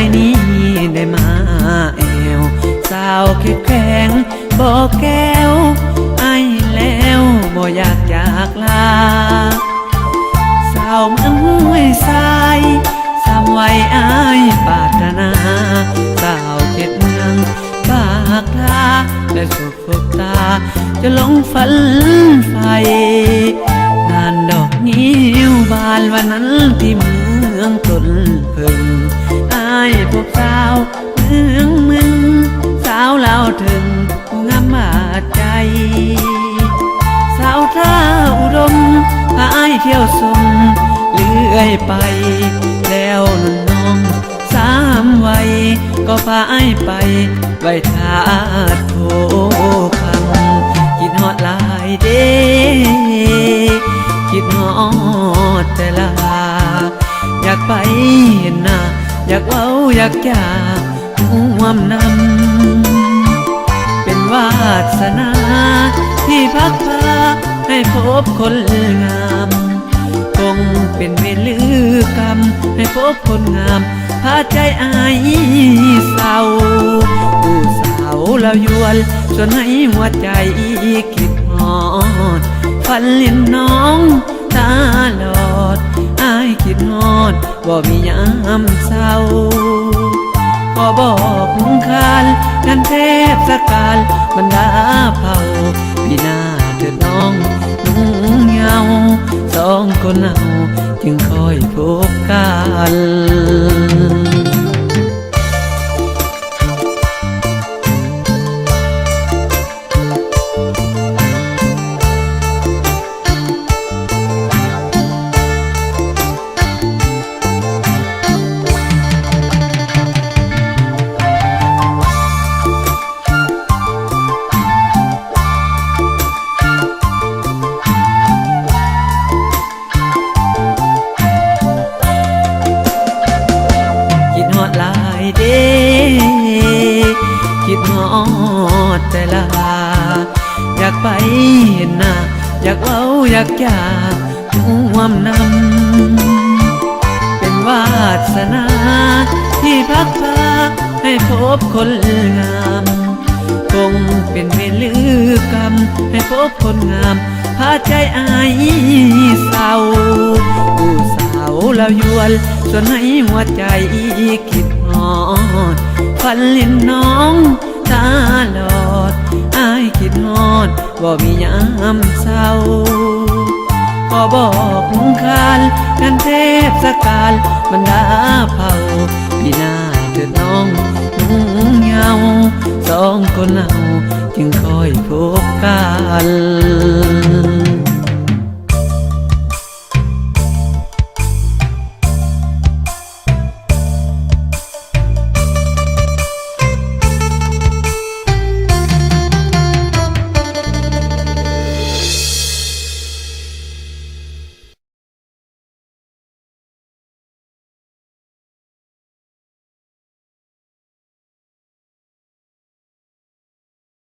ายนี้ได้มาแอว สาวแข็งแข็งบอกแก้วไอแล้วบ่อยากจากลา สาวเมืองห้วยทรายสามไว้อายปารถนา สาวเข็ดเมืองปากทาและสุขสุตา จะลงฝันไฟงานดอกนิ้วบานวันนั้นที่เมืองต้น เที่ยวสมเลื่อยไป แล้วนั่นน้องสามวัยก็พาอ้ไปไว้ทาดโพคังคิดฮอดลายเด้คิดฮอดแต่ลา อยากไปเห็นหน้าอยากเว้าอยากจาห่วมนำเป็นวาสนาที่พักพาให้พบคนงาม เป็นเวรลือกรรม ให้พบคนงามพาใจอายเศร้าผู้สาวเรายวนจนให้หัวใจคิดฮอดฝันเลินน้องตาหลอดอายคิดฮอดบ่มียามเศร้าก็บอกลุงคานกันเทพสกาลบรรดาเผ่าพี่นาเถิดน้องนุ่งเงาสองคนเอา จึงคอยพบกัน คิดฮอดแต่ลา อยากไปเห็นหน้า อยากเว้าอยากจาห่วมนำ เป็นวาสนา ที่พักพาให้พบคนงาม คงเป็นเวรลือกรรม ให้พบคนงาม พาใจอายเศร้าผู้สาวเรายวนจนให้หัวใจคิดฮอดฝันเลินน้อง ลอดอายคิดฮอดบ่มียามเศร้าก็บอกมงคานกันเทพสกาลบรรดาเผ่าพี่นาเถิดน้องนุ่งเหงาสองคนเอาจึงคอยพบกัน